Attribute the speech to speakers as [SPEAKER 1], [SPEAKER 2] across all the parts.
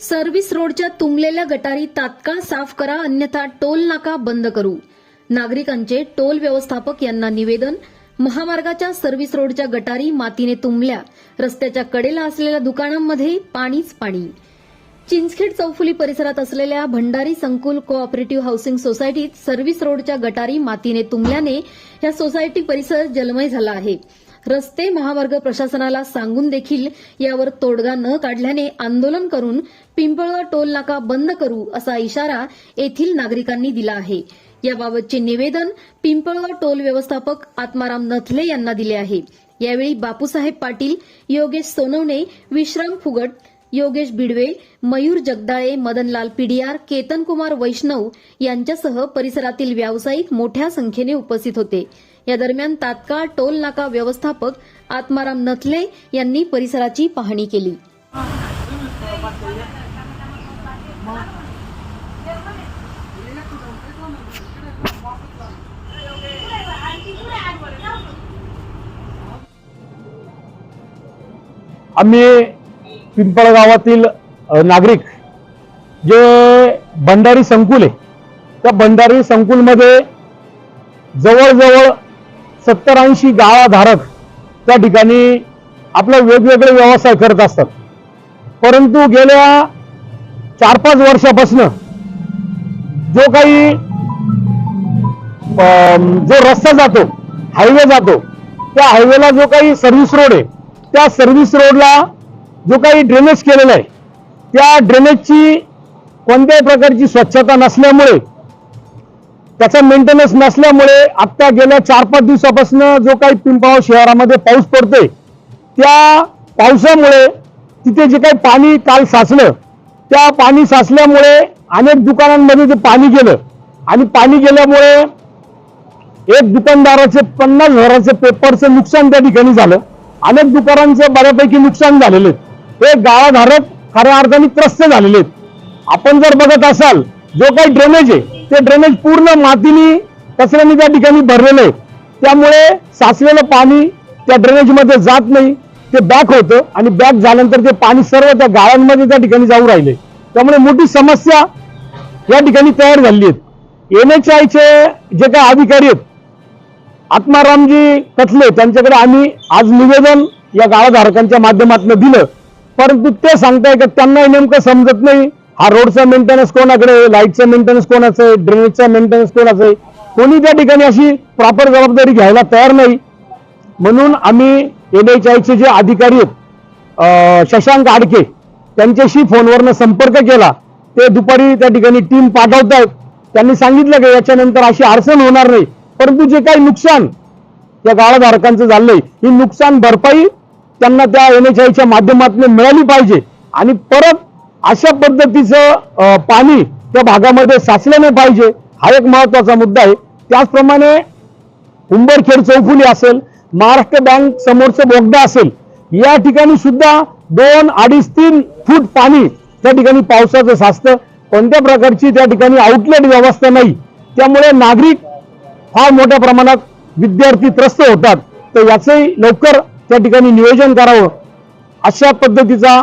[SPEAKER 1] Service रोडच्या तुंबलेल्या गटारी तात्काळ साफ करा अन्यथा टोल नाका बंद करू. नागरिकांचे टोल व्यवस्थापक यांना निवेदन महामार्गाच्या सर्व्हिस रोडच्या गटारी मातीने तुंबल्या रस्त्याच्या कडेला असलेल्या दुकानांमध्ये पाणीच पाणी. चिंचखेड चौफुली परिसरात असलेल्या भंडारी संकुल कोऑपरेटिव्ह हाऊसिंग सोसायटीत सर्व्हिस रोडच्या गटारी मातीने तुंबल्याने या सोसायटी परिसर जलमय झाला आहे. रस्ते महामार्ग प्रशासनाला सांगून देखील यावर तोडगा न काढल्याने आंदोलन करून पिंपळगाव टोल नाका बंद करू असा इशारा येथील नागरिकांनी दिला आहे. याबाबतचे निवेदन पिंपळगाव टोल व्यवस्थापक आत्माराम नथले यांना दिले आहे. यावेळी बापूसाहेब पाटील योगेश सोनवणे विश्राम फुगट योगेश बिडवे मयूर जगदाळे मदनलाल पिडियार केतनकुमार वैष्णव यांच्यासह परिसरातील व्यावसायिक मोठ्या संख्येने उपस्थित होते. या दरम्यान तात्काळ टोल नाका व्यवस्थापक आत्माराम नथले यांनी परिसराची पाहणी केली.
[SPEAKER 2] आम्ही पिंपळ गावातील नागरिक जे भंडारी संकुल आहे त्या भंडारी संकुलमध्ये जवळजवळ सत्तर ऐंशी गाळाधारक त्या ठिकाणी आपले वेगवेगळे व्यवसाय करत असतात. परंतु गेल्या चार पाच वर्षापासून जो काही जो रस्ता जातो हायवे जातो त्या हायवेला जो काही सर्व्हिस रोड आहे त्या सर्व्हिस रोडला जो काही ड्रेनेज केलेला आहे त्या ड्रेनेजची कोणत्याही प्रकारची स्वच्छता नसल्यामुळे त्याचा मेंटेनन्स नसल्यामुळे आता गेल्या चार पाच दिवसापासून जो काही पिंपाव शहरामध्ये पाऊस पडतोय त्या पावसामुळे तिथे जे काही पाणी काल साचलं त्या पाणी साचल्यामुळे अनेक दुकानांमध्ये ते पाणी गेलं. आणि पाणी गेल्यामुळे एक दुकानदाराचे पन्नास हजाराचे पेपरचं नुकसान त्या ठिकाणी झालं. अनेक दुकानांचं बऱ्यापैकी नुकसान झालेले हे गाळाधारक खऱ्या अर्थाने त्रस्त झालेले आहेत. आपण जर बघत असाल जो काही ड्रेनेज आहे ते ड्रेनेज पूर्ण मातीने कचऱ्याने त्या ठिकाणी भरलेलं आहे. त्यामुळे साचलेलं पाणी त्या ड्रेनेजमध्ये जात नाही. ते बॅक होतं आणि बॅक झाल्यानंतर ते पाणी सर्व त्या गाळांमध्ये त्या ठिकाणी जाऊ राहिले. त्यामुळे मोठी समस्या या ठिकाणी तयार झाली आहेत एन एच आयचे जे काही अधिकारी आहेत आत्मारामजी कथले त्यांच्याकडे आम्ही आज निवेदन या गाळाधारकांच्या माध्यमातून दिलं. परंतु ते सांगताय का त्यांनाही नेमकं समजत नाही. हा रोडचा मेंटेनन्स कोणाकडे लाईटचा मेंटेनन्स कोणाचं आहे? ड्रेनेजचा मेंटेनन्स कोणाचं आहे? कोणी त्या ठिकाणी अशी प्रॉपर जबाबदारी घ्यायला तयार नाही. म्हणून आम्ही एन एच आयचे जे अधिकारी आहेत शशांक आडके त्यांच्याशी फोनवरनं संपर्क केला. ते दुपारी त्या ठिकाणी टीम पाठवत आहेत त्यांनी सांगितलं की याच्यानंतर अशी अडचण होणार नाही. परंतु जे काही नुकसान त्या गाळाधारकांचं झालंय ही नुकसान भरपाई त्यांना त्या एन एच आयच्या माध्यमातून मिळाली पाहिजे. आणि परत अशा पद्धतीचं पाणी त्या भागामध्ये साचलं नाही पाहिजे. हा एक महत्त्वाचा मुद्दा आहे. त्याचप्रमाणे उंबरखेड चौफुली असेल महाराष्ट्र बँक समोरचं बोगदा असेल या ठिकाणी सुद्धा दोन अडीच तीन फूट पाणी त्या ठिकाणी पावसाचं साचतं. कोणत्या प्रकारची त्या ठिकाणी आउटलेट व्यवस्था नाही. त्यामुळे नागरिक फार मोठ्या प्रमाणात विद्यार्थी त्रस्त होतात. तर याचंही लवकर त्या ठिकाणी नियोजन करावं. अशा पद्धतीचा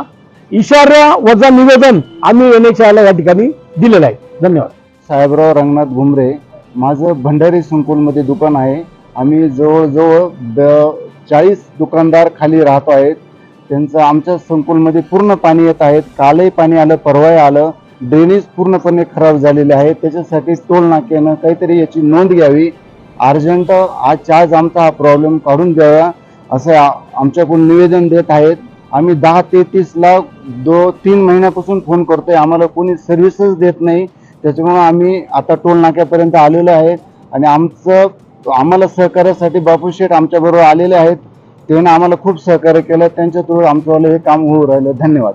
[SPEAKER 2] इशारा वजा निवेदन आम्ही एन एच आयला या ठिकाणी दिलेलं आहे. धन्यवाद.
[SPEAKER 3] साहेबराव रंगनाथ घुमरे माझं भंडारी संकुलमध्ये दुकान आहे. आम्ही जवळजवळ ब चाळीस दुकानदार खाली राहतो आहेत. त्यांचं आमच्या संकुलमध्ये पूर्ण पाणी येत आहेत. कालही पाणी आलं परवाही आलं. ड्रेनेज पूर्णपणे खराब झालेले आहे. त्याच्यासाठी टोल नाक्यानं काहीतरी याची नोंद घ्यावी. अर्जंट आजच्या आज आमचा हा प्रॉब्लेम काढून द्यावा असं आमच्याकडून निवेदन देत आहेत. आम्ही दहा ते तीसला दो तीन महिन्यापासून फोन करतोय. आम्हाला कोणी सर्व्हिसच देत नाही. त्याच्यामुळे आम्ही आता टोल नाक्यापर्यंत आलेलो आहे. आणि आमचं आम्हाला सहकार्यासाठी बापू शेठ आमच्याबरोबर आलेले आहेत. त्याने आम्हाला खूप सहकार्य केलं. त्यांच्या थ्रू आमचंवालं हे काम होऊ राहिलं. धन्यवाद.